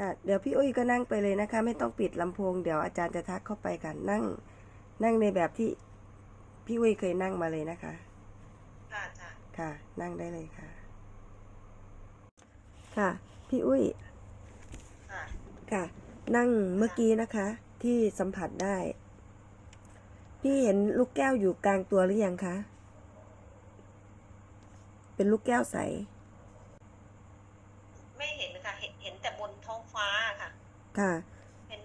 ค่ะเดี๋ยวพี่อุ้ยก็นั่งไปเลยนะคะ ไม่ต้องปิดลำโพงเดี๋ยวอาจารย์จะทักเข้าไปค่ะนั่ง นั่งในแบบที่พี่อุ้ยเคยนั่งมาเลยนะคะ ค่ะอาจารย์ค่ะ นั่งได้เลยค่ะ ค่ะ พี่อุ้ยค่ะค่ะ นั่งเมื่อกี้นะคะ ที่สัมผัสได้ พี่เห็นลูกแก้วอยู่กลางตัวหรือยังคะเป็นลูกแก้วใส ไม่เห็นค่ะ เห็นเห็นแต่บนท้องฟ้าค่ะ ค่ะ เป็น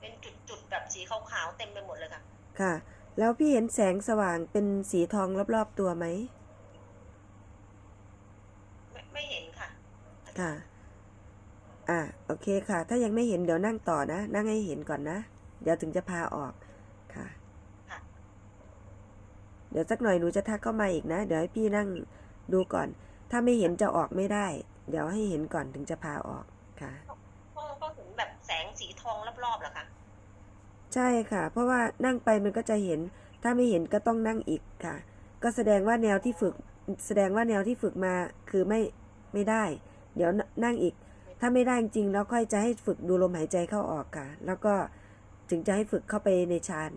เป็นจุดๆแบบสีขาวๆเต็มไปหมดเลยค่ะ ค่ะ แล้วพี่เห็นแสงสว่างเป็นสีทองรอบๆตัวไหมไม่ไม่เห็นค่ะ ค่ะ อ่าโอเคค่ะ ถ้ายังไม่เห็นเดี๋ยวนั่งต่อนะ นั่งให้เห็นก่อนนะ เดี๋ยวถึงจะพาออกค่ะค่ะเดี๋ยวสักหน่อยหนูจะทักเข้ามาอีกนะ เดี๋ยวให้พี่นั่งดูก่อน ถ้าไม่เห็นจะออกไม่ได้ เดี๋ยวให้เห็นก่อนถึงจะพาออกค่ะ ก็ก็เห็นแบบแสงสีท องรอบๆเหรอคะ ใช่ค่ะ เพราะว่านั่งไปมันก็จะเห็น ถ้าไม่เห็นก็ต้องนั่งอีกค่ะ ก็แสดงว่าแนวที่ฝึก แสดงว่าแนวที่ฝึกมาคือไม่ไม่ได้ เดี๋ยวนั่งอีก ถ้าไม่ได้จริงๆแล้วค่อยจะให้ฝึกดูลมหายใจเข้าออกค่ะ แล้วก็ถึงจะให้ฝึกเข้าไปในฌาน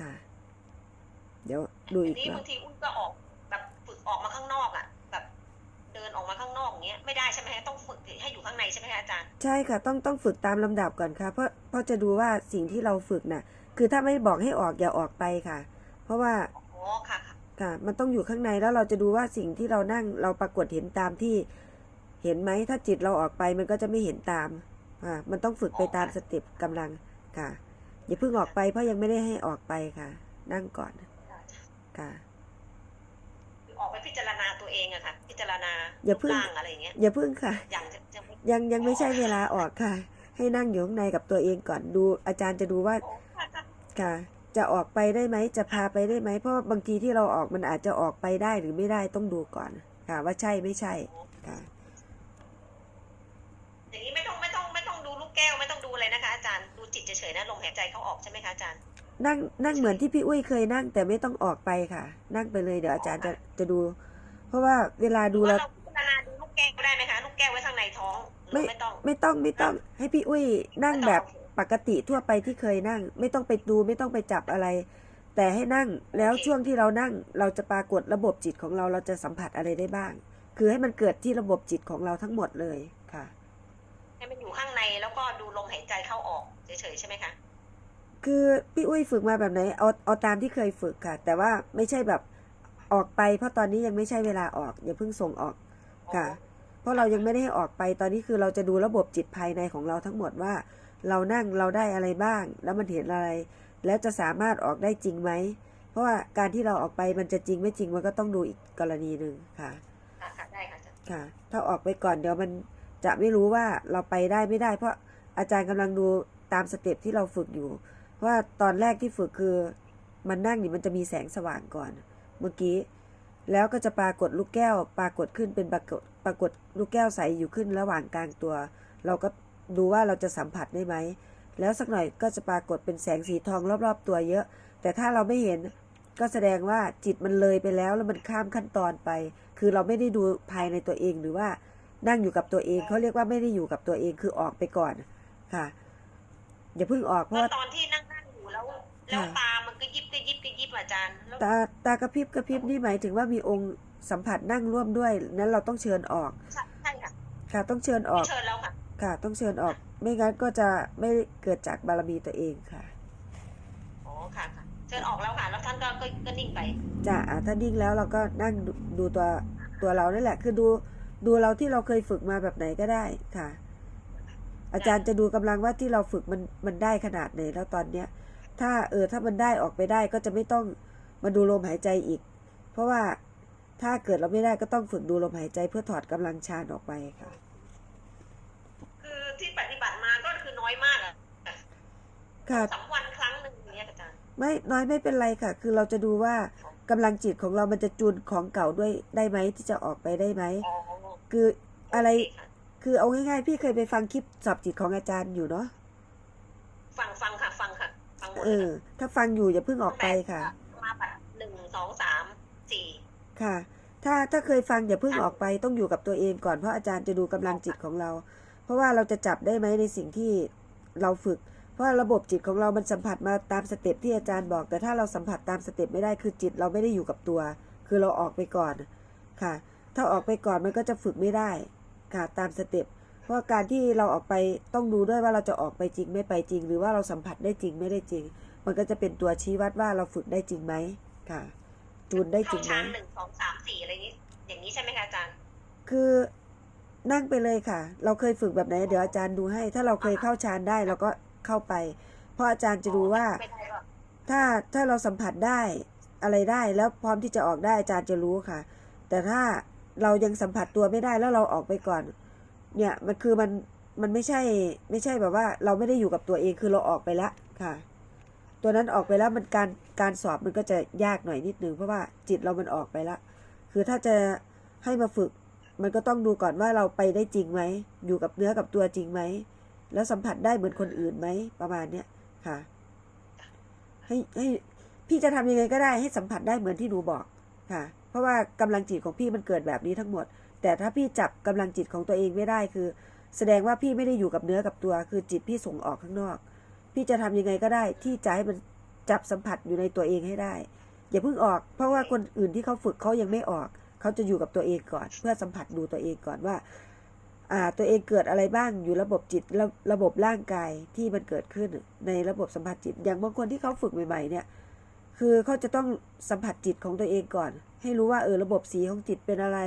ค่ะ เดี๋ยวดูอัอีนกนี้รอบาบงทีอุ้ยก็ออกแบบฝึกออกมาข้างนอกอะแบบเดินออก มาข้างนอกอย่างเงี้ยไม่ได้ใช่ไหมคะต้องฝึกให้อยู่ข้างในใช่ไหมคะอาจารย์ใช่ค่ะต้องต้องฝึกตามลำดับก่อนค่ะเพราะเพราะจะดูว่าสิ่งที่เราฝึกน่ะ คือถ้าไม่บอกให้ออกอย่าออกไปค่ะ เพราะว่าอ๋อค่ะค่ะค่ะ มันต้องอยู่ข้างในแล้วเราจะดูว่าสิ่งที่เรานั่งเราปรากฏเห็นตามที่เห็นไหมถ้าจิตเราออกไปมันก็จะไม่เห็นตามอ่ามันต้องฝึกไปตามสเต็ปกำลังค่ะอย่าเพิ่งออกไปเพราะยังไม่ได้ให้ออกไปค่ะ นั่งก่อนค่ะคื อออกไปพิจารณาตัวเองอะค่ะ พิจารณาอย่าเพิ่งรูปร่างอะไรอย่างเงี้ยอย่าเพิ่งค่ะอย่างจะจะไม่ยังยังไม่ใช่เวลาออกค่ะ ให้นั่งอยู่ข้างในกับตัวเองก่อนดู อาจารย์จะดูว่าโอ้ค่ะอาจารย์ค่ะ จะออกไปได้ไหมจะพาไปได้ไหมเพราะว่าบางทีที่เราออกมันอาจจะออกไปได้หรือไม่ได้ต้องดูก่อน ค่ะ ว่าใช่ไม่ใช่ค่ะอย่างนี้ไม่ต้องไม่ต้องไม่ต้องดูลูกแก้วไม่ต้องดูอะไรนะคะอาจารย์ดูจิตเฉยๆนะลมหายใจเข้าออกใช่ไหมคะอาจารย์ นั่งนั่งเหมือนที่พี่อุ้ยเคยนั่ง แต่ไม่ต้องออกไปค่ะ นั่งไปเลยเดี๋ยวอาจารย์จะจะดู เพราะว่าเวลาดูว่าแล้วเราพิจารณาดูลูกแก้วได้ไหมคะลูกแก้วไว้ข้างในท้องหรือไม่ต้อง ไม่ต้องไม่ต้อง ให้พี่อุ้ยนั่งแบบปกติทั่วไปที่เคยนั่ง ไม่ต้องไปดูไม่ต้องไปจับอะไร แต่ให้นั่งแล้วช่วงที่เรานั่ง เราจะปรากฏระบบจิตของเราเราจะสัมผัสอะไรได้บ้าง คือให้มันเกิดที่ระบบจิตของเราทั้งหมดเลยค่ะให้มันอยู่ข้างในแล้วก็ดูลมหายใจเข้าออกเฉยๆใช่ไหมคะ คือพี่อุ้ยฝึกมาแบบไหนเอาเอาตามที่เคยฝึกค่ะ แต่ว่าไม่ใช่แบบออกไป เพราะตอนนี้ยังไม่ใช่เวลาออกอย่าเพิ่งส่งออกค่ะ เพราะเรายังไม่ได้ให้ออกไปตอนนี้คือเราจะดูระบบจิตภายในของเราทั้งหมดว่า เรานั่งเราได้อะไรบ้าง แล้วมันเห็นอะไร แล้วจะสามารถออกได้จริงไหมเพราะว่าการที่เราออกไปมันจะจริงไม่จริงมันก็ต้องดูอีกกรณีหนึ่งค่ะค่ะค่ะได้ค่ะอาจารย์ค่ะ ถ้าออกไปก่อนเดี๋ยวมันจะไม่รู้ว่าเราไปได้ไม่ได้ เพราะอาจารย์กำลังดูตามสเต็ปที่เราฝึกอยู่เพราะ ว่าตอนแรกที่ฝึกคือมันนั่งนี่มันจะมีแสงสว่างก่อน เมื่อกี้ แล้วก็จะปรากฏลูกแก้ว ปรากฏขึ้นเป็นปรากฏปรากฏลูกแก้วใสอยู่ขึ้นระหว่างกลางตัว เราก็ดูว่าเราจะสัมผัสได้ไหม แล้วสักหน่อยก็จะปรากฏเป็นแสงสีทองรอบๆ ตัวเยอะ แต่ถ้าเราไม่เห็นก็แสดงว่าจิตมันเลยไปแล้วแล้วมันข้ามขั้นตอนไป คือเราไม่ได้ดูภายในตัวเองหรือว่านั่งอยู่กับตัวเองเขาเรียกว่าไม่ได้อยู่กับตัวเองคือออกไปก่อนค่ะ อย่าเพิ่งออกเพราะตอนที่นั่ง แล้วแล้วตา มันก็ยิบก็ยิบก็ยิบอาจารย์แล้วตาตากระพริบกระพริบนี่หมายถึงว่ามีองค์สัมผัสนั่งร่วมด้วย นั้นเราต้องเชิญออกใช่ใช่ค่ะ ค่ะ ต้องเชิญออก เชิญแล้วค่ะ ค่ะ ต้องเชิญออก ไม่งั้นก็จะไม่เกิดจากบารมีตัวเองค่ะอ๋อค่ะค่ะ เชิญออกแล้วค่ะ แล้วท่านก็ก็ก็นิ่งไป จ้ะอะถ้านิ่งแล้วเราก็นั่งดูดูตัวตัวเรานั่นแหละ คือดูดูเราที่เราเคยฝึกมาแบบไหนก็ได้ค่ะ อาจารย์จะดูกำลังว่าที่เราฝึกมันมันได้ขนาดไหนแล้วตอนเนี้ย ถ้าเออถ้ามันได้ออกไปได้ก็จะไม่ต้องมาดูลมหายใจอีก เพราะว่าถ้าเกิดเราไม่ได้ก็ต้องฝึกดูลมหายใจเพื่อถอดกำลังฌานออกไปค่ะ คือที่ปฏิบัติมาก็คือน้อยมากอะค่ะสามวันครั้งหนึ่งอย่างเนี้ยอาจารย์ไม่น้อยไม่เป็นไรค่ะ คือเราจะดูว่ากำลังจิตของเรามันจะจูนของเก่าด้วยได้ไหมที่จะออกไปได้ไหมอ๋อคืออะไรโเคค่ะคือเอาง่ายๆพี่เคยไปฟังคลิปสอบจิตของอาจารย์อยู่เนาะฟังฟังค่ะฟัง ค่ะฟังหมดเอเลยอค่ะถ้าฟังอยู่อย่าเพิ่งออกไปค่ะ มาแบบหนึ่งสองสามสี่ค่ะ ถ้าถ้าเคยฟังอย่าเพิ่งออกไปต้องอยู่กับตัวเองก่อนเพราะอาจารย์จะดูกำลังจิตของเรา เพราะว่าเราจะจับได้ไหมในสิ่งที่เราฝึก เพราะว่าระบบจิตของเรามันสัมผัสมาตามสเต็ปที่อาจารย์บอก แต่ถ้าเราสัมผัสตามสเต็ปไม่ได้คือจิตเราไม่ได้อยู่กับตัว คือเราออกไปก่อนค่ะ ถ้าออกไปก่อนมันก็จะฝึกไม่ได้ค่ะตามสเต็ป เพราะการที่เราออกไปต้องดูด้วยว่าเราจะออกไปจริงไม่ไปจริง หรือว่าเราสัมผัสได้จริงไม่ได้จริง มันก็จะเป็นตัวชี้วัดว่าเราฝึกได้จริงไหมค่ะ จูนได้จริงไหมฌานหนึ่งสองสามสี่อะไรนี้อย่างนี้ใช่ไหมคะอาจารย์ คือนั่งไปเลยค่ะ เราเคยฝึกแบบไหน เดี๋ยวอาจารย์ดูให้ ถ้าเราเคยเข้าฌานได้เราก็เข้าไป เพราะอาจารย์จะดูว่า ถ้าถ้าเราสัมผัสได้อะไรได้แล้วพร้อมที่จะออกได้อาจารย์จะรู้ค่ะ แต่ถ้าเรายังสัมผัสตัวไม่ได้แล้วเราออกไปก่อน เนี่ยมันคือมันมันไม่ใช่ไม่ใช่แบบว่า เราไม่ได้อยู่กับตัวเองคือเราออกไปแล้วค่ะ ตัวนั้นออกไปแล้วมันการการสอบมันก็จะยากหน่อยนิดนึงเพราะว่าจิตเรามันออกไปแล้วคือถ้าจะให้มาฝึก มันก็ต้องดูก่อนว่าเราไปได้จริงไหมอยู่กับเนื้อกับตัวจริงไหมแล้วสัมผัสได้เหมือนคนอื่นไหมประมาณเนี้ยค่ะให้ให้พี่จะทำยังไงก็ได้ให้สัมผัสได้เหมือนที่หนูบอกค่ะ เพราะว่ากำลังจิตของพี่มันเกิดแบบนี้ทั้งหมด แต่ถ้าพี่จับกำลังจิตของตัวเองไม่ได้คือ แสดงว่าพี่ไม่ได้อยู่กับเนื้อกับตัว คือจิตพี่ส่งออกข้างนอก พี่จะทำยังไงก็ได้ ที่จะให้มันจับสัมผัสอยู่ในตัวเองให้ได้ อย่าเพิ่งออก เพราะว่าคนอื่นที่เขาฝึกเขายังไม่ออก เขาจะอยู่กับตัวเองก่อน เพื่อสัมผัสดูตัวเองก่อนว่า อ่า ตัวเองเกิดอะไรบ้างอยู่ระบบจิตระระบบร่างกายที่มันเกิดขึ้นในระบบสัมผัสจิต อย่างบางคนที่เขาฝึกใหม่ๆเนี่ยคือเขาจะต้องสัมผัสจิตของตัวเองก่อน ให้รู้ว่าเออระบบสีของจิตเป็นอะไร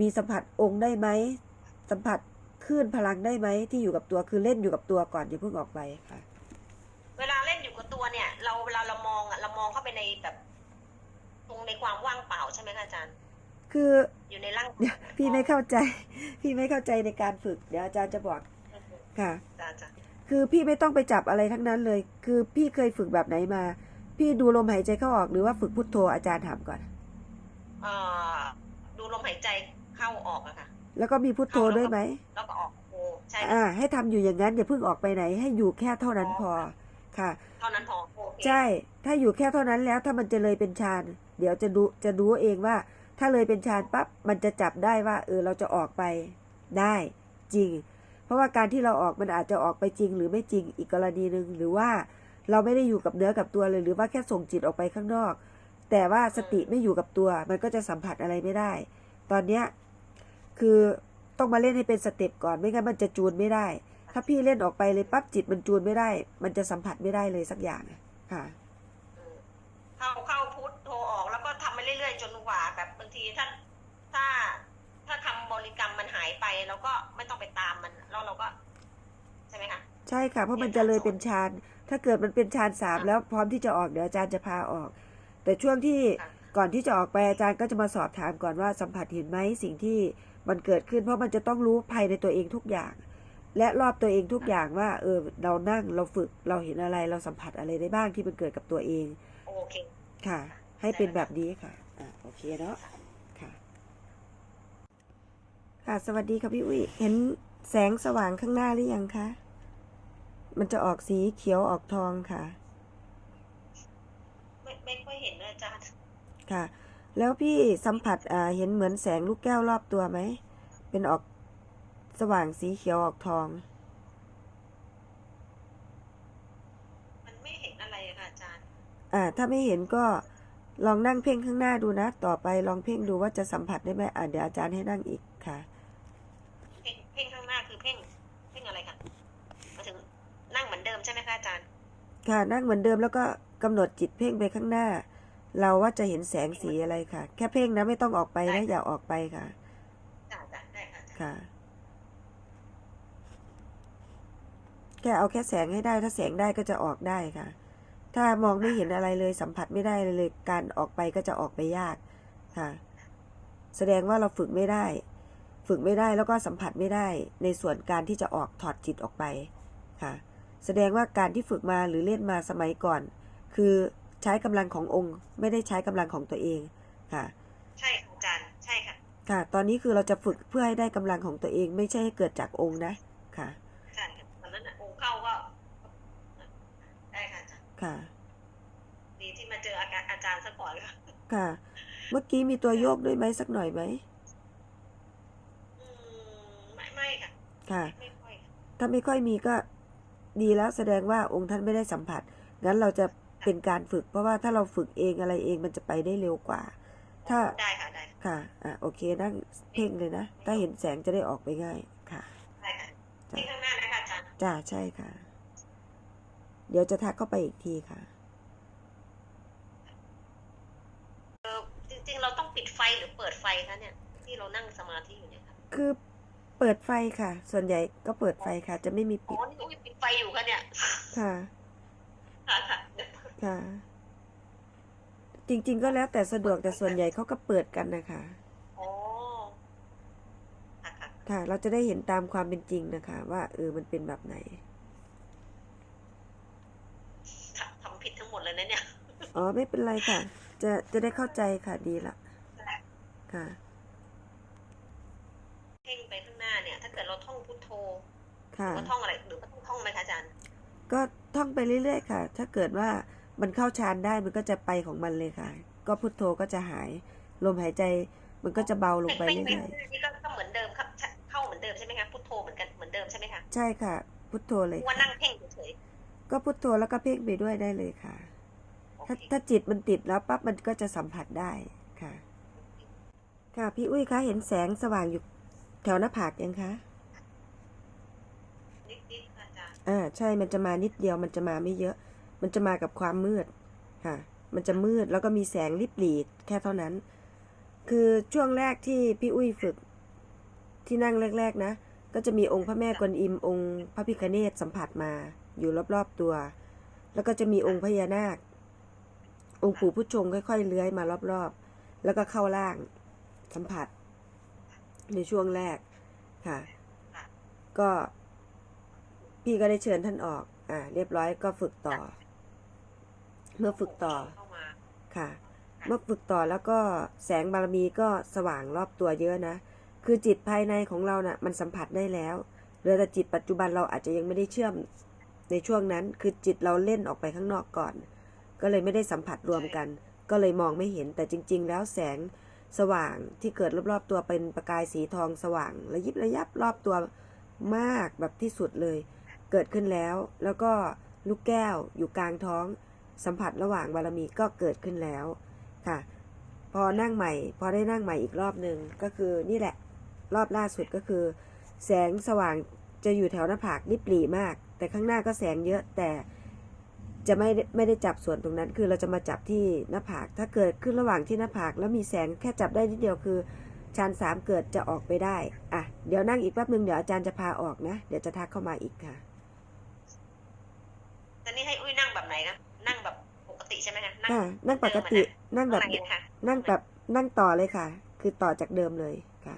มีสัมผัสองค์ได้ไหมสัมผัสคลื่นพลังได้ไหมที่อยู่กับตัวคือเล่นอยู่กับตัวก่อนอย่าเพิ่งออกไปค่ะ เวลาเล่นอยู่กับตัวเนี่ย เราเวลาเรามองอะเรามองเข้าไปในแบบตรงในความว่างเปล่าใช่ไหมคะอาจารย์ คืออยู่ในร่างเดี๋ยวพี่ไม่เข้าใจ พี่ไม่เข้าใจในการฝึกเดี๋ยวอาจารย์จะบอกค่ะ อาจารย์จ้ะคือพี่ไม่ต้องไปจับอะไรทั้งนั้นเลย คือพี่เคยฝึกแบบไหนมา พี่ดูลมหายใจเข้าออกหรือว่าฝึกพุทโธอาจารย์ถามก่อน เอ่อดูลมหายใจ เข้าออกอะค่ะ แล้วก็มีพุทโธด้วยไหมแล้วก็ออกโอใช่อ่า ให้ทำอยู่อย่างนั้นอย่าเพิ่งออกไปไหน ให้อยู่แค่เท่านั้นพอค่ะ เท่านั้นพอโอเคใช่ ถ้าอยู่แค่เท่านั้นแล้วถ้ามันจะเลยเป็นฌานเดี๋ยวจะดูจะดูเองว่า ถ้าเลยเป็นฌานปั๊บมันจะจับได้ว่า เออเราจะออกไปได้จริง เพราะว่าการที่เราออกมันอาจจะออกไปจริง หรือไม่จริงอีกกรณีหนึ่งหรือว่าเราไม่ได้อยู่กับเนื้อกับตัวเลยหรือว่าแค่ส่งจิตออกไปข้างนอก แต่ว่าสติไม่อยู่กับตัว มันก็จะสัมผัสอะไรไม่ได้ ตอนเนี้ย คือต้องมาเล่นให้เป็นสเต็ปก่อนไม่งั้นมันจะจูนไม่ได้ ถ้าพี่เล่นออกไปเลยปั๊บจิตมันจูนไม่ได้ มันจะสัมผัสไม่ได้เลยสักอย่างอะค่ะอืมเข้าเข้าพุทโทรออกแล้วก็ทำไปเรื่อยๆ จนกว่าแบบบางทีถ้าถ้าถ้าคำบริกรรมมันหายไปเราก็ไม่ต้องไปตามมันแล้วเราก็ ใช่ไหมคะใช่ค่ะเพราะมันจะเลยเป็นฌานถ้าเกิดมันเป็นฌานสามแล้วพร้อมที่จะออกเดี๋ยวอาจารย์จะพาออก แต่ช่วงที่ค่ะก่อนที่จะออกไปอาจารย์ก็จะมาสอบถามก่อนว่าสัมผัสเห็นไหมสิ่งที่ มันเกิดขึ้นเพราะมันจะต้องรู้ภายในตัวเองทุกอย่าง และรอบตัวเองทุกอย่างว่า เออ เรานั่งเราฝึกเราเห็นอะไรเราสัมผัสอะไรได้บ้างที่มันเกิดกับตัวเองโอเคค่ะ ให้เป็นแบบนี้ค่ะอะโอเคเนาะค่ะ ค่ะสวัสดีค่ะพี่อุ้ยเห็นแสงสว่างข้างหน้าหรือยังคะมันจะออกสีเขียวออกทองค่ะ ไม่ไม่ค่อยเห็นเลยอาจารย์ค่ะ แล้วพี่สัมผัสอ่าเห็นเหมือนแสงลูกแก้วรอบตัวไหม เป็นออกสว่างสีเขียวออกทอง มันไม่เห็นอะไรอะค่ะอาจารย์ อ่า ถ้าไม่เห็นก็ลองนั่งเพ่งข้างหน้าดูนะ ต่อไปลองเพ่งดูว่าจะสัมผัสได้ไหมอ่าเดี๋ยวอาจารย์ให้นั่งอีกค่ะ เพ่งเพ่งข้างหน้าคือเพ่ง เพ่งอะไรคะหมายถึงนั่งเหมือนเดิมใช่ไหมคะอาจารย์ ค่ะ นั่งเหมือนเดิมแล้วก็กำหนดจิตเพ่งไปข้างหน้า เราว่าจะเห็นแสงสีอะไรค่ะ แค่เพ่งนะไม่ต้องออกไปนะอย่าออกไปค่ะจ้าจ้าได้ค่ะอาจารย์ค่ะ แค่เอาแค่แสงให้ได้ ถ้าแสงได้ก็จะออกได้ค่ะ ถ้ามองไม่เห็นอะไรเลยสัมผัสไม่ได้เลยเลยการออกไปก็จะออกไปยากค่ะ แสดงว่าเราฝึกไม่ได้ ฝึกไม่ได้แล้วก็สัมผัสไม่ได้ ในส่วนการที่จะออกถอดจิตออกไปค่ะ แสดงว่าการที่ฝึกมาหรือเล่นมาสมัยก่อน คือ ใช้กำลังขององค์ ไม่ได้ใช้กำลังของตัวเองค่ะ ใช่ค่ะอาจารย์ใช่ค่ะ ค่ะ ตอนนี้คือเราจะฝึกเพื่อให้ได้กำลังของตัวเอง ไม่ใช่ให้เกิดจากองค์นะค่ะใช่ค่ะตอนนั้นน่ะองค์เข้าก็ได้ค่ะอาจารย์ค่ะดีที่มาเจออาการอาจารย์ซะก่อนค่ะค่ะ เมื่อกี้มีตัวโยกด้วยไหมสักหน่อยไหมอืมไม่ไม่ค่ะค่ะไม่ค่อยถ้าไม่ค่อยมีก็ดีแล้วแสดงว่าองค์ท่านไม่ได้สัมผัส งั้นเราจะ เป็นการฝึก เพราะว่าถ้าเราฝึกเองอะไรเองมันจะไปได้เร็วกว่า ถ้าได้ค่ะได้ค่ะอะโอเคนั่งเพ่งเลยนะ ถ้าเห็นแสงจะได้ออกไปง่ายค่ะได้ค่ะที่ข้างหน้านะคะอาจารย์จ้าใช่ค่ะ เดี๋ยวจะทักเข้าไปอีกทีค่ะเออจริงๆเราต้องปิดไฟหรือเปิดไฟคะเนี่ย ที่เรานั่งสมาธิอยู่เนี่ยค่ะคือเปิดไฟค่ะ ส่วนใหญ่ก็เปิดไฟค่ะ จะไม่มีอ๋ปิอดนี่อุ้ยปิดไฟอยู่ค่ะเนี่ยค่ะค่ะค่ะเดี๋ยว ค่ะ จริง ๆ ก็แล้วแต่สะดวกแต่ส่วนใหญ่เขาก็เปิดกันนะคะอ๋อค่ะค่ะค่ะ เราจะได้เห็นตามความเป็นจริงนะคะ ว่าเออมันเป็นแบบไหนค่ะทำผิดทั้งหมดเลยนะเนี่ย อ๋อไม่เป็นไรค่ะ จะจะได้เข้าใจค่ะดีละค่ะ เพ่งไปข้างหน้าเนี่ย ถ้าเกิดเราท่องพุทโธหค่ะรือว่าท่องอะไรหรือว่าต้องท่องไหมคะอาจารย์ ก็ท่องไปเรื่อยๆค่ะ ถ้าเกิดว่า มันเข้าฌานได้มันก็จะไปของมันเลยค่ะ ก็พุทโธก็จะหาย ลมหายใจมันก็จะเบาลงไปม่เรื่ม่อยนี่ก็ก็เหมือนเดิมครับเข้าเหมือนเดิมใช่ไหมคะพุทโธเหมือนกันเหมือนเดิมใช่ไหมคะๆใช่ค่ะ พุทโธเลยว่าค่ะนั่งเพ่งเฉยก็พุทโธแล้วก็เพ่งไปด้วยได้เลยค่ะๆโอถ้าเคถ้าจิตมันติดแล้วปั๊บมันก็จะสัมผัสได้ค่ะ ค่ะพี่อุ้ยคะเห็นแสงสว่างอยู่แถวหน้าผากยังคะนิดๆค่ะอาจารย์อ่าใช่มันจะมานิดเดียวมันจะมาไม่เยอะ มันจะมากับความมืดค่ะ มันจะมืดแล้วก็มีแสงริบหรี่แค่เท่านั้น คือช่วงแรกที่พี่อุ้ยฝึกที่นั่งแรก ๆ นะ ก็จะมีองค์พระแม่กวนอิมองค์พระพิฆเนศสัมผัสมาอยู่รอบๆตัว แล้วก็จะมีองค์พญานาค องค์ปู่ผู้ชงค่อย ๆ เลื้อยมารอบๆ แล้วก็เข้าล่างสัมผัส ในช่วงแรกค่ะ ก็พี่ก็ได้เชิญท่านออก อ่า เรียบร้อยก็ฝึกต่อ มื่อฝึกต่อเข้ามาค่ะ เมื่อฝึกต่อแล้วก็แสงบารมีก็สว่างรอบตัวเยอะนะ คือจิตภายในของเรานะ่ะ มันสัมผัสได้แล้วเหลือแต่จิตปัจจุบันเราอาจจะยังไม่ได้เชื่อมในช่วงนั้น คือจิตเราเล่นออกไปข้างนอกก่อน ก็เลยไม่ได้สัมผัสรวมกัน ก็เลยมองไม่เห็นแต่จริง ๆ แล้วแสงสว่างที่เกิดรอบๆตัวเป็นประกายสีทองสว่างระยิบระยับรอบตัวมากแบบที่สุดเลย เกิดขึ้นแล้ว แล้วก็ลูกแก้วอยู่กลางท้อง สัมผัสระหว่างบารมีก็เกิดขึ้นแล้วค่ะ พอนั่งใหม่ พอได้นั่งใหม่อีกรอบหนึ่งก็คือนี่แหละ รอบล่าสุดก็คือ แสงสว่างจะอยู่แถวหน้าผากริบหรี่มาก แต่ข้างหน้าก็แสงเยอะแต่จะไม่ได้ไม่ได้จับส่วนตรงนั้น คือเราจะมาจับที่หน้าผาก ถ้าเกิดขึ้นระหว่างที่หน้าผาก แล้วมีแสงแค่จับได้นิดเดียวคือชานสามเกิดจะออกไปได้ อะ เดี๋ยวนั่งอีกแป๊บนึง เดี๋ยวอาจารย์จะพาออกนะ เดี๋ยวจะทักเข้ามาอีกค่ะ แต่นี่ให้อุ้ยนั่งแบบไหนคะนั่งแบบปกติใช่ไหมคะ นั่งค่ะนั่งปกตินั่งแบบ ข้างในนะคะนั่งแบบ นั่งต่อเลยค่ะ คือต่อจากเดิมเลยค่ะ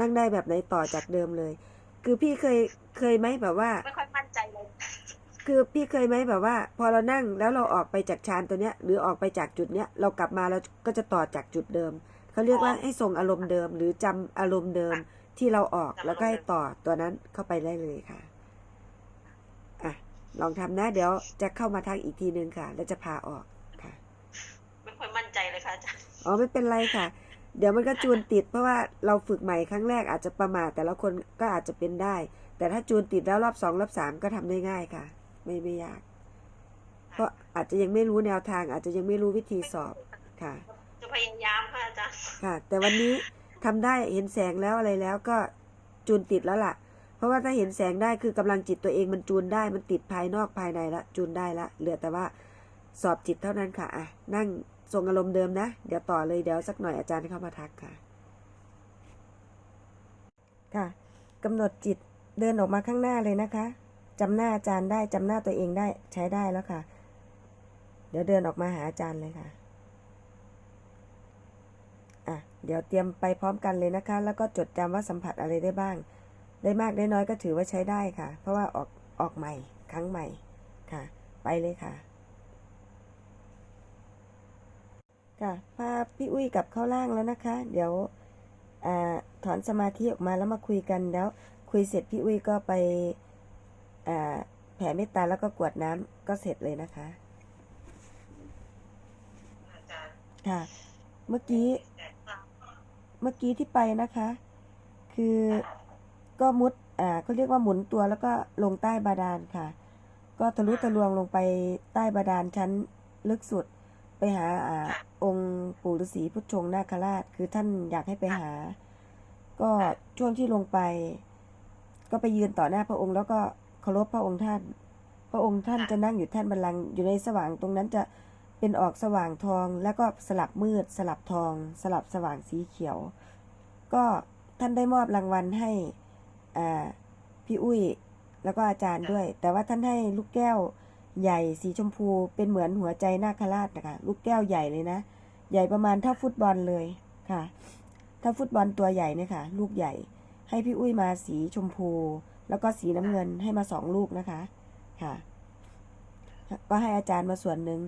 นั่งได้แบบไหนต่อจากเดิมเลย คือพี่เคย เคยไหมแบบว่า ไม่ค่อยมั่นใจเลย คือพี่เคยไหมแบบว่า พอเรานั่งแล้วเราออกไปจากชานตัวเนี้ย หรือออกไปจากจุดเนี้ยเรากลับมาแล้วก็จะต่อจากจุดเดิมเขาเรียกว่าให้ส่งอารมณ์เดิม หรือจำอารมณ์เดิมที่เราออกแล้วก็ให้ต่อตัวนั้นเข้าไปได้เลยค่ะอะ ลองทำนะ เดี๋ยวจะเข้ามาทักอีกทีนึงค่ะ แล้วจะพาออกค่ะ ไม่ค่อยมั่นใจเลยค่ะอาจารย์อ๋อไม่เป็นไรค่ะ เดี๋ยวมันก็จูนติด เพราะว่าเราฝึกใหม่ครั้งแรกอาจจะประมาทแต่ละคนก็อาจจะเป็นได้ แต่ถ้าจูนติดแล้วรอบสองรอบสามก็ทำได้ง่ายค่ะ ไม่ไม่ยาก เพราะอาจจะยังไม่รู้แนวทาง อาจจะยังไม่รู้วิธีสอบค่ะ จะพยายามค่ะอาจารย์ค่ะ แต่วันนี้ทำได้เห็นแสงแล้วอะไรแล้วก็จูนติดแล้วล่ะ เพราะว่าถ้าเห็นแสงได้คือกำลังจิตตัวเองมันจูนได้มันติดภายนอกภายในละจูนได้ละเหลือแต่ว่าสอบจิตเท่านั้นค่ะอะนั่งทรงอารมณ์เดิมนะ เดี๋ยวต่อเลยเดี๋ยวสักหน่อยอาจารย์เข้ามาทักค่ะ ค่ะกำหนดจิตเดินออกมาข้างหน้าเลยนะคะจำหน้าอาจารย์ได้จำหน้าตัวเองได้ใช้ได้แล้วค่ะ เดี๋ยวเดินออกมาหาอาจารย์เลยค่ะอะเดี๋ยวเตรียมไปพร้อมกันเลยนะคะ แล้วก็จดจำว่าสัมผัสอะไรได้บ้าง ได้มากได้น้อยก็ถือว่าใช้ได้ค่ะ เพราะว่าออกออกใหม่ครั้งใหม่ค่ะ ไปเลยค่ะ ค่ะพาพี่อุ้ยกลับเข้าล่างแล้วนะคะ เดี๋ยวอถอนสมาธิออกมาแล้วมาคุยกันแล้ว คุยเสร็จพี่อุ้ยก็ไปแผ่เมตตาแล้วก็กวดน้ำก็เสร็จเลยนะคะค่ะ เมื่อกี้ เมื่อกี้ที่ไปนะคะ คือ ก็มุดอ่าเขาเรียกว่าหมุนตัวแล้วก็ลงใต้บาดาลค่ะ ก็ทะลุทะลวงลงไปใต้บาดาลชั้นลึกสุด ไปหาอ่าองค์ปู่ฤาษีพุทธชงนาคราช คือท่านอยากให้ไปหา ก็ช่วงที่ลงไป ก็ไปยืนต่อหน้าพระองค์ แล้วก็เคารพพระองค์ท่าน พระองค์ท่านจะนั่งอยู่แท่นบัลลังก์อยู่ในสว่างตรงนั้นจะเป็นออกสว่างทอง แล้วก็สลับมืด สลับทอง สลับสว่างสีเขียว ก็ท่านได้มอบรางวัลให้ พี่อุ้ยแล้วก็อาจารย์ด้วย แต่ว่าท่านให้ลูกแก้วใหญ่สีชมพูเป็นเหมือนหัวใจนาคราชนะคะลูกแก้วใหญ่เลยนะ ใหญ่ประมาณเท่าฟุตบอลเลยค่ะ ถ้าฟุตบอลตัวใหญ่เนี่ยค่ะ ลูกใหญ่ ให้พี่อุ้ยมาสีชมพู แล้วก็สีน้ำเงินให้มาสองลูกนะคะ ค่ะ ก็ให้อาจารย์มาส่วนหนึ่ง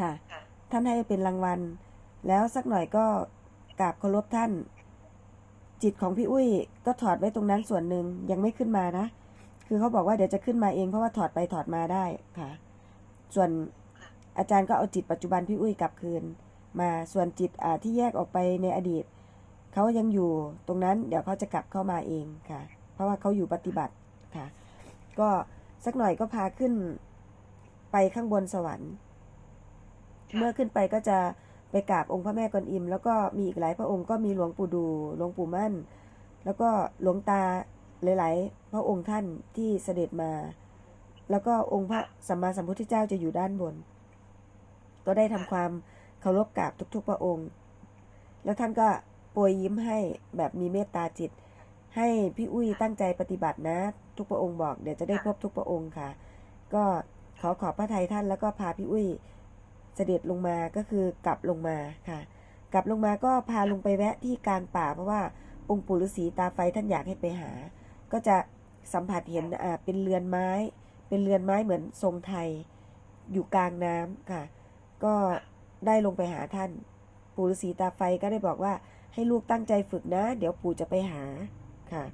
ค่ะค่ะท่านให้เป็นรางวัล แล้วสักหน่อยก็กราบเคารพท่าน จิตของพี่อุ้ยก็ถอดไว้ตรงนั้นส่วนหนึ่งยังไม่ขึ้นมานะ คือเขาบอกว่าเดี๋ยวจะขึ้นมาเองเพราะว่าถอดไปถอดมาได้ค่ะ ส่วนอาจารย์ก็เอาจิตปัจจุบันพี่อุ้ยกลับคืน มาส่วนจิตอ่าที่แยกออกไปในอดีตเขายังอยู่ตรงนั้นเดี๋ยวเขาจะกลับเข้ามาเองค่ะ เพราะว่าเขาอยู่ปฏิบัติค่ะ ก็สักหน่อยก็พาขึ้นไปข้างบนสวรรค์ เมื่อขึ้นไปก็จะ ไปกราบองค์พระแม่กวนอิม แล้วก็มีอีกหลายพระองค์ก็มีหลวงปู่ดูหลวงปู่มั่น แล้วก็หลวงตาหลาย ๆ พระองค์ท่านที่เสด็จมา แล้วก็องค์พระสัมมาสัมพุทธเจ้าจะอยู่ด้านบน ก็ได้ทำความเคารพกราบทุก ๆ พระองค์ แล้วท่านก็โปรยยิ้มให้แบบมีเมตตาจิต ให้พี่อุ้ยตั้งใจปฏิบัตินะ ทุกพระองค์บอกเดี๋ยวจะได้พบทุกพระองค์ค่ะ ก็ขอขอบพระทัยท่านแล้วก็พาพี่อุ้ย เสด็จลงมาก็คือกลับลงมาค่ะ กลับลงมาก็พาลงไปแวะที่กลางป่าเพราะว่าองค์ปู่ฤาษีตาไฟท่านอยากให้ไปหา ก็จะสัมผัสเห็นอ่าเป็นเรือนไม้ เป็นเรือนไม้เหมือนทรงไทย อยู่กลางน้ำค่ะ ก็ได้ลงไปหาท่าน ปู่ฤาษีตาไฟก็ได้บอกว่าให้ลูกตั้งใจฝึกนะ เดี๋ยวปู่จะไปหาค่ะ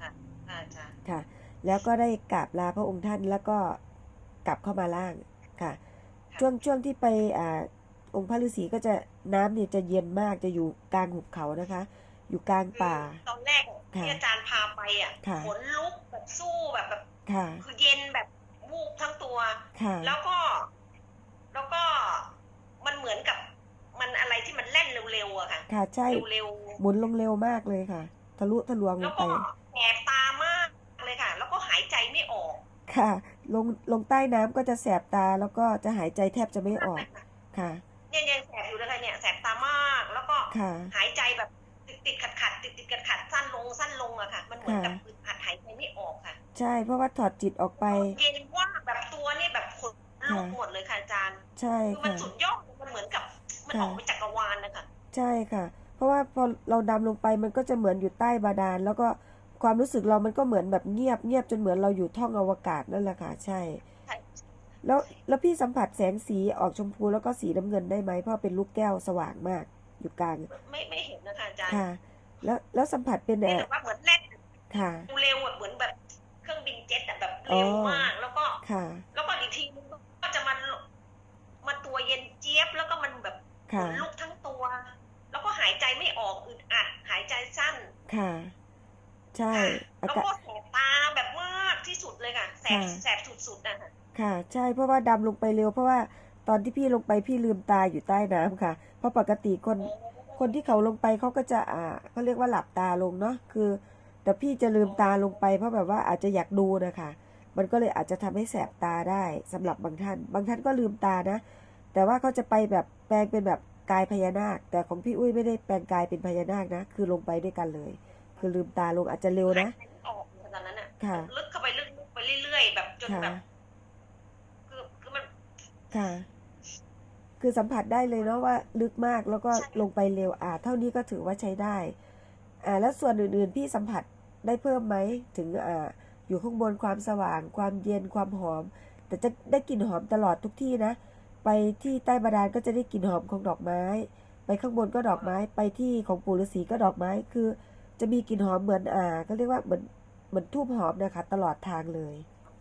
ค่ะอาจารย์ค่ะแล้วก็ได้กราบลาพระองค์ท่านแล้วก็กลับเข้ามาล่างค่ะ ช่วงช่วงที่ไปอ่าองค์พระฤาษีก็จะน้ำเนี่ยจะเย็นมากจะอยู่กลางหุบเขานะคะ อยู่กลางป่าคือตอนแรกค่ะที่อาจารย์พาไปอะค่ะขนลุกแบบสู้แบบแบบค่ะคือเย็นแบบวูบทั้งตัวค่ะแล้วก็ แล้วก็มันเหมือนกับมันอะไรที่มันแล่นเร็วๆอะค่ะ ค่ะใช่เร็วหมุนลงเร็วมากเลยค่ะ ทะลุทะลวงๆลแล้วงไปก็แสบตามากเลยค่ะ แล้วก็หายใจไม่ออก ค่ะ ลงลงใต้น้ำก็จะแสบตาแล้วก็จะหายใจแทบจะไม่ออกค่ะ เนี่ยยังแสบอยู่เลยค่ะเนี่ยแสบตามาก แล้วก็ค่ะ หายใจแบบติดติดขัดขัดติดติดขัดขัดสั้นลงสั้นลงอะค่ะ มันเหมือนกับค่ะอึดอัดหายใจไม่ออกค่ะใช่เพราะว่าถอดจิตออกไป เย็นว่าบแบบตัวนี่แบบขนลุกค่ะหมดเลยค่ะอาจารย์ใช่คือมันค่ะ สุดยอดมันเหมือนกับมันค่ะออกไปจักรวาลนะคะ ใช่ค่ะ เพราะว่าพอเราดำลงไปมันก็จะเหมือนอยู่ใต้บาดาลแล้วก็ ความรู้สึกเรามันก็เหมือนแบบเงียบเงียบจนเหมือนเราอยู่ท่องอวกาศนั่นแหละค่ะใช่ใช่แล้วแล้วพี่สัมผัสแสงสีออกชมพูแล้วก็สีน้ำเงินได้ไหมเพราะเป็นลูกแก้วสว่างมาก อยู่กลาง ไม่ไม่เห็นนะคะอาจารย์ค่ะ แล้วแล้วสัมผัสเป็นเพียแองแต่ว่าเหมือนแล่นค่ะเร็วอะเหมือนแบบเครื่องบินเจ็ตอะแบบเร็วมากแล้วก็ค่ะ แล้วก็อีกทีนึงก็จะมันมันตัวเย็นเจี๊ยบแล้วก็มันแบบขค่ะนลุกทั้งตัว แล้วก็หายใจไม่ออกอึดอัดหายใจสั้นค่ะ ใช่อาแล้วกาศก็แสบตาแบบมากที่สุดเลยค่ะ แสบค่ะ แสบสุดๆนะคะค่ะ ใช่เพราะว่าดำลงไปเร็ว เพราะว่าตอนที่พี่ลงไปพี่ลืมตาอยู่ใต้น้ำค่ะ เพราะปกติคน คนที่เขาลงไปเขาก็จะอ่าเขาเรียกว่าหลับตาลงเนาะคือ แต่พี่จะลืมตาลงไปเพราะแบบว่าอาจจะอยากดูนะคะ มันก็เลยอาจจะทำให้แสบตาได้สำหรับบางท่าน บางท่านก็ลืมตานะ แต่ว่าเขาจะไปแบบแปลงเป็นแบบกายพญานาค แต่ของพี่อุ้ยไม่ได้แปลงกายเป็นพญานาคนะ คือลงไปด้วยกันเลย คือลืมตาลงอาจจะเร็วนะหายใจไม่ออกเลยตอนนั้นอะค่ะ ลึกเข้าไปลึกๆไปเรื่อยๆแบบจนค่ะ แบบคือคือมัน ค่ะ คือสัมผัสได้เลยเนาะว่าลึกมากแล้วก็ใช่ ลงไปเร็วอ่า เท่านี้ก็ถือว่าใช้ได้ อ่า แล้วส่วนอื่นๆพี่สัมผัสได้เพิ่มไหมถึงอ่า อยู่ข้างบนความสว่าง ความเย็นความหอม แต่จะได้กลิ่นหอมตลอดทุกที่นะ ไปที่ใต้บาดาลก็จะได้กลิ่นหอมของดอกไม้ ไปข้างบนก็ดอกไม้ ไปที่ของปู่ฤาษีก็ดอกไม้ คือ จะมีกลิ่นหอมเหมือนอ่าก็เรียกว่าเหมือนเหมือนทูบหอมนะคะ ตลอดทางเลย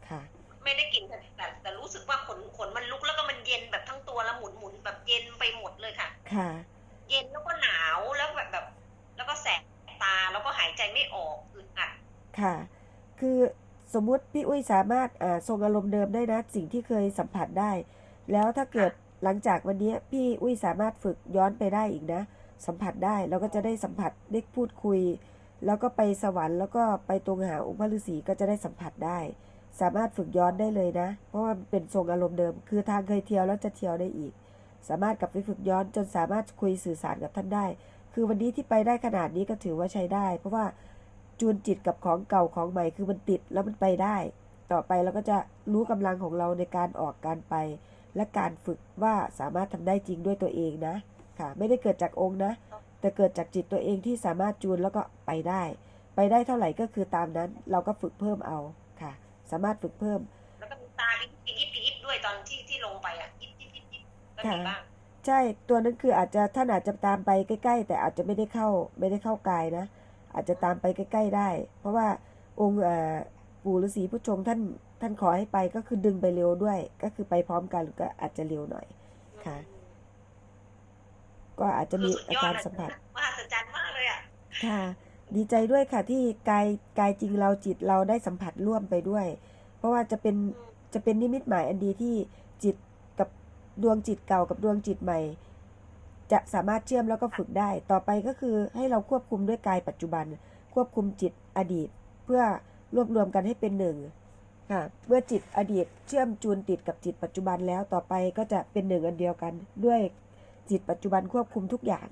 ค่ะ ไม่ได้กลิ่นแต่แต่แต่รู้สึกว่าขนขนมันลุกแล้วก็มันเย็นแบบทั้งตัวแล้วหมุนหมุนแบบเย็นไปหมดเลยค่ะ ค่ะ เย็นแล้วก็หนาวแล้วแบบแบบ แล้วก็แสบตาแล้วก็หายใจไม่ออกอึดอัดค่ะ คือสมมุติพี่อุ้ยสามารถอ่าทรงอารมณ์เดิมได้นะสิ่งที่เคยสัมผัสได้ แล้วถ้าเกิดหลังจากวันนี้พี่อุ้ยสามารถฝึกย้อนไปได้อีกนะ สัมผัสได้เราก็จะได้สัมผัสได้พูดคุย แล้วก็ไปสวรรค์แล้วก็ไปตรงหาองค์พระฤาษีก็จะได้สัมผัสได้ สามารถฝึกย้อนได้เลยนะ เพราะว่าเป็นทรงอารมณ์เดิม คือทางเคยเที่ยวแล้วจะเที่ยวได้อีก สามารถกลับไปฝึกย้อนจนสามารถคุยสื่อสารกับท่านได้ คือวันนี้ที่ไปได้ขนาดนี้ก็ถือว่าใช้ได้ เพราะว่าจูนจิตกับของเก่าของใหม่คือมันติดแล้วมันไปได้ ต่อไปเราก็จะรู้กำลังของเราในการออกการไป และการฝึกว่าสามารถทำได้จริงด้วยตัวเองนะ ค่ะ ไม่ได้เกิดจากองค์นะ แต่เกิดจากจิตตัวเองที่สามารถจูนแล้วก็ไปได้ ไปได้เท่าไหร่ก็คือตามนั้น เราก็ฝึกเพิ่มเอาค่ะ สามารถฝึกเพิ่ม แล้วก็มีตาอียิบอียิบด้วยตอนที่ที่ลงไปอะยิบยิบยิบยิบก็มีบ้างใช่ตัวนั้นคืออาจจะท่านอาจจะตามไปใกล้ ๆ แต่อาจจะไม่ได้เข้าไม่ได้เข้ากายนะ อาจจะตามไปใกล้ ๆได้ เพราะว่าองค์เอ่อปู่ฤาษีผู้ชงท่านท่านขอให้ไปก็คือดึงไปเร็วด้วย ก็คือไปพร้อมกันก็อาจจะเร็วหน่อยค่ะ ก็อาจจะมีอาการสัมผัสมหัศจรรย์มากเลยอะค่ะ ดีใจด้วยค่ะที่กายกายจริงเราจิตเราได้สัมผัสร่วมไปด้วย เพราะว่าจะเป็นจะเป็นนิมิตหมายอันดีที่จิตกับดวงจิตเก่ากับดวงจิตใหม่ จะสามารถเชื่อมแล้วก็ฝึกได้ ต่อไปก็คือให้เราควบคุมด้วยกายปัจจุบัน ควบคุมจิตอดีต เพื่อรวบรวมกันให้เป็นหนึ่งค่ะเมื่อจิตอดีตเชื่อมจูนติดกับจิตปัจจุบันแล้วต่อไปก็จะเป็นหนึ่งอันเดียวกันด้วย จิตปัจจุบันควบคุมทุกอย่าง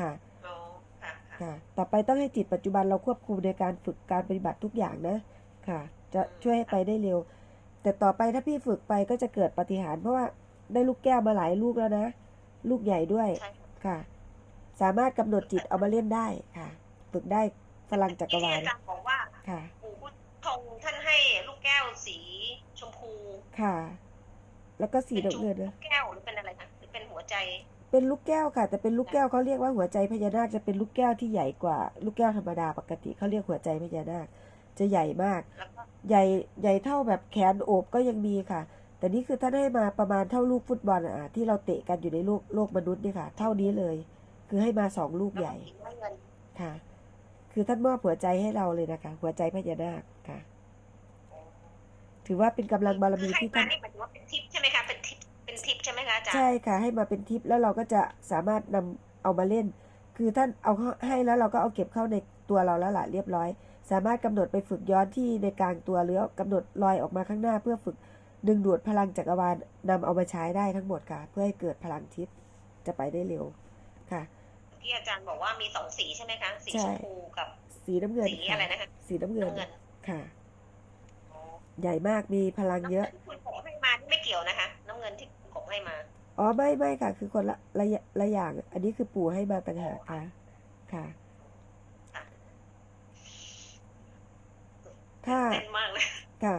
ค่ะอ๋อค่ะค่ะค่ะ ต่อไปต้องให้จิตปัจจุบันเราควบคุมในการฝึกการปฏิบัติทุกอย่างนะ ค่ะ จะช่วยให้ไปได้เร็ว แต่ต่อไปถ้าพี่ฝึกไปก็จะเกิดปาฏิหารย์เพราะว่าได้ลูกแก้วมาหลายลูกแล้วนะ ลูกใหญ่ด้วยใช่ค่ะ สามารถกำหนดจิตเอามาเล่นได้ค่ะ ฝึกได้พลังจักรวาลที่อาจารย์บอกว่าค่ะปู่พุทธงท่านให้ลูกแก้วสีชมพู ค่ะ แล้วก็สีเป็นน้ำเงินลูนะกแก้วหรือเป็นอะไรนะหรือเป็นหัวใจ เป็นลูกแก้วค่ะ แต่เป็นลูกแก้วเขาเรียกว่าหัวใจพญานาคจะเป็นลูกแก้วที่ใหญ่กว่า ลูกแก้วธรรมดาปกติเขาเรียกหัวใจพญานาคจะใหญ่มากแล้วก็ใหญ่ใหญ่เท่าแบบแขนโอบก็ยังมีค่ะ แต่นี่คือท่านให้มาประมาณเท่าลูกฟุตบอลอะที่เราเตะกันอยู่ในโลกโลกมนุษย์นี่ค่ะ เท่านี้เลย คือให้มาสองลูกใหญ่สีน้ำเงินค่ะ คือท่านมอบหัวใจให้เราเลยนะคะ หัวใจพญานาคค่ะ ถือว่าเป็นกำลังบารมีให้ที่มาท่านนี่หมายถึงว่าเป็นทิปใช่ไหมคะ เป็นทิปเป็นทิปใช่ไหมคะอาจารย์ ใช่ค่ะ ให้มาเป็นทิปแล้วเราก็จะสามารถนำเอามาเล่น คือท่านเอาเข้าให้แล้วเราก็เอาเก็บเข้าในตัวเราแล้วล่ะเรียบร้อย สามารถกำหนดไปฝึกย้อนที่ในกลางตัวหรือกำหนดลอยออกมาข้างหน้า เพื่อฝึกดึงดูดพลังจักรวาลนำเอามาใช้ได้ทั้งหมดค่ะ เพื่อให้เกิดพลังทิพย์จะไปได้เร็วค่ะ ที่อาจารย์บอกว่ามีสองสีใช่ไหมคะ สีใช่ชมพูกับ สีน้ำเงินสีค่ะอะไรนะคะสีน้ำเงินน้ำเงินค่ะอ๋อใหญ่มากมีพลังเยอะน้ำงินที่คุณผมให้มานี่ไม่เกี่ยวนะคะ น้ำเงินที่คุณผม ให้มา อ๋อไม่ไม่ค่ะ คือคนละละละอย่าง อันนี้คือปู่ให้มาต่างหากค่ะ ค่ะ ถ้าเต้นมากเลยค่ะ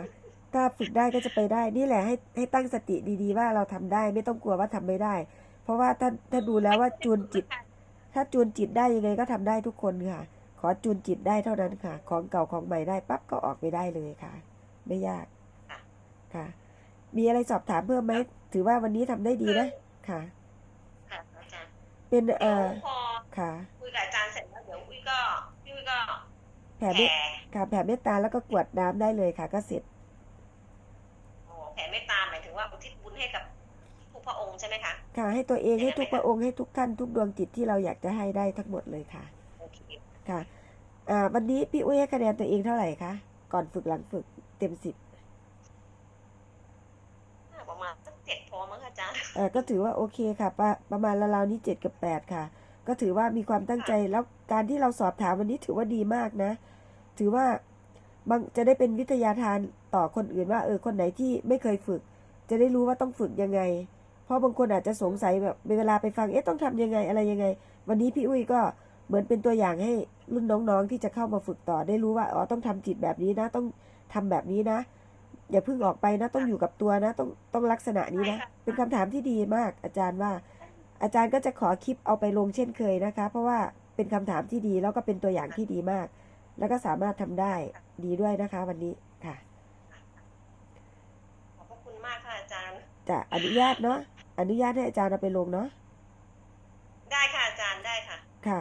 ถ้าฝึกได้ก็จะไปได้ นี่แหละให้ให้ตั้งสติดีๆ ว่าเราทำได้ ไม่ต้องกลัวว่าทำไม่ได้ เพราะว่าถ้าถ้าดูแล้วว่าจูนจิต ถ้าจูนจิตได้ยังไงก็ทำได้ทุกคนค่ะ ขอจูนจิตได้เท่านั้นค่ะ ของเก่าของใหม่ได้ปั๊บก็ออกไปได้เลยค่ะ ไม่ยาก ค่ะ มีอะไรสอบถามเพิ่มไหมถือว่าวันนี้ทำได้ดีนะค่ะ ค่ะอาจารย์เป็นเดี๋เอ่ยวอพอค่ะคุยกับอาจารย์เสร็จแล้วเดี๋ยวอุ้ยก็พี่อุ้ยก็แผ่เมแผ่ตค่ะแผ่เมตตาแล้วก็กรวดน้ำได้เลยค่ะ ก็เสร็จโอ้แผ่เมตตาหมายถึงว่าอุทิศบุญให้กับทุกพระองค์ใช่ไหมคะค่ะให้ตัวเองให้ทุกพระองค์ให้ทุกท่านทุกดวงจิตที่เราอยากจะให้ได้ทั้งหมดเลยค่ะโอเคค่ะอ่าวันนี้พี่อุ้ยให้คะแนนตัวเองเท่าไหร่คะก่อนฝึกหลังฝึกเต็มสิบ ประมาณสักเจ็ดพอมั้งคะอาจารย์ เออ ก็ถือว่าโอเคค่ะ ประประมาณราวๆนี้เจ็ดกับแปดค่ะ ก็ถือว่ามีความตั้งใจแล้วการที่เราสอบถามวันนี้ถือว่าดีมากนะ ถือว่าบางจะได้เป็นวิทยาทานต่อคนอื่นว่าเออคนไหนที่ไม่เคยฝึก จะได้รู้ว่าต้องฝึกยังไง เพราะบางคนอาจจะสงสัยแบบเวลาไปฟังเอ๊ะต้องทำยังไงอะไรยังไง วันนี้พี่อุ้ยก็เหมือนเป็นตัวอย่างให้รุ่นน้องๆที่จะเข้ามาฝึกต่อได้รู้ว่าอ๋อต้องทำจิตแบบนี้นะ ต้องทำแบบนี้นะ อย่าเพิ่งออกไปนะต้องอยู่กับตัวนะ ต้องต้องลักษณะนี้นะ เป็นคำถามที่ดีมาก อาจารย์ว่า อาจารย์ก็จะขอคลิปเอาไปลงเช่นเคยนะคะ เพราะว่าเป็นคำถามที่ดีแล้วก็เป็นตัวอย่างที่ดีมาก แล้วก็สามารถทำได้ดีด้วยนะคะ วันนี้ค่ะขอบพระคุณมากค่ะอาจารย์จะอนุญาตเนาะอนุญาตให้อาจารย์เอาไปลงเนาะได้ค่ะอาจารย์ได้ค่ะ ค่ะ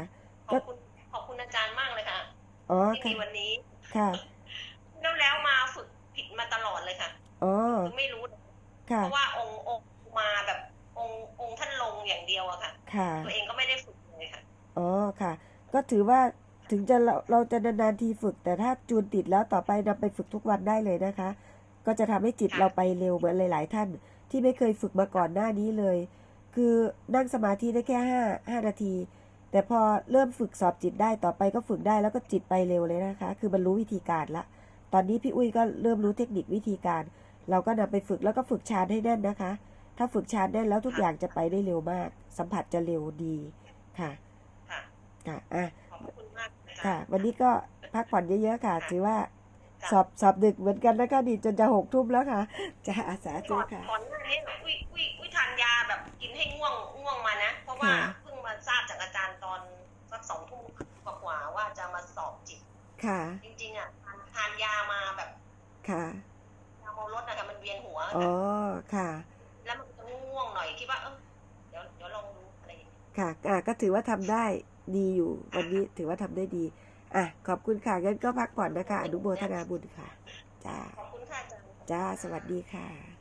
ขอบคุณขอบคุณอาจารย์มากเลยค่ะอ๋อที่ค่ะมีวันนี้ค่ะแล้วแล้วมาฝึกผิด มาตลอดเลยค่ะอ๋อคือไม่รู้ ค่ะ เพราะว่าองค์องค์มาแบบองค์องค์ท่านลงอย่างเดียวอะค่ะ ค่ะ ตัวเองก็ไม่ได้ฝึกเลยค่ะ อ๋อ ค่ะ ก็ถือว่าถึงจะเราเราจะนานๆทีฝึก แต่ถ้าจูนติดแล้วต่อไปนำไปฝึกทุกวันได้เลยนะคะ ก็จะทำให้จิตค่ะเราไปเร็วเหมือนหลาย ๆ ท่าน ที่ไม่เคยฝึกมาก่อนหน้านี้เลย คือนั่งสมาธิได้แค่ห้าห้านาที แต่พอเริ่มฝึกสอบจิตได้ต่อไปก็ฝึกได้แล้วก็จิตไปเร็วเลยนะคะ คือมันรู้วิธีการละต อนนี้พี่อุ้ยก็เริ่มรู้เทคนิควิธีการ เราก็นำไปฝึกแล้วก็ฝึกฌานให้แน่นนะคะ ถ้าฝึกฌานแน่นแล้วทุกอย่างจะไปได้เร็วมาก สัมผัสจะเร็วดีค่ะ ค่ะค่ะอะขอบพระคุณมากนะค่ะคะวันนี้ก็พักผ่อนเยอะๆค่ะค่ะถือว่าค่ะสอบสอบดึกเหมือนกันนะคะดีจนจะหกทุ่มแล้วค่ะ จะอาสาก่ธุอนค่ะก่อนหน้านี้อุ้ยอุ้ยอุ้ยทานยาแบบกินให้ง่วงง่วงมานะ เพราะว่าค่ะเพิ่งมาทราบจากอาจารย์ตอนสักสองทุ่มกว่าๆว่าจะมาสอบจิต ค่ะจริงๆอะทานทานยามาแบบค่ะยาเมารถนะคะมันเวียนหัวอ๋อค่ะ แล้วมันจะง่วงๆหน่อยคิดว่าเออเดี๋ยวเดี๋ยวลองดูอะไรอย่างเงี้ยค่ะอะก็ถือว่าทำได้ดีอยู่ วันนี้ถือว่าทำได้ดี อะขอบคุณค่ะงั้นก็พักผ่อนนะคะ อนุโมทนาบุญค่ะ จ้าขอบคุณค่ะอาจารย์จ้าสวัสดีค่ะ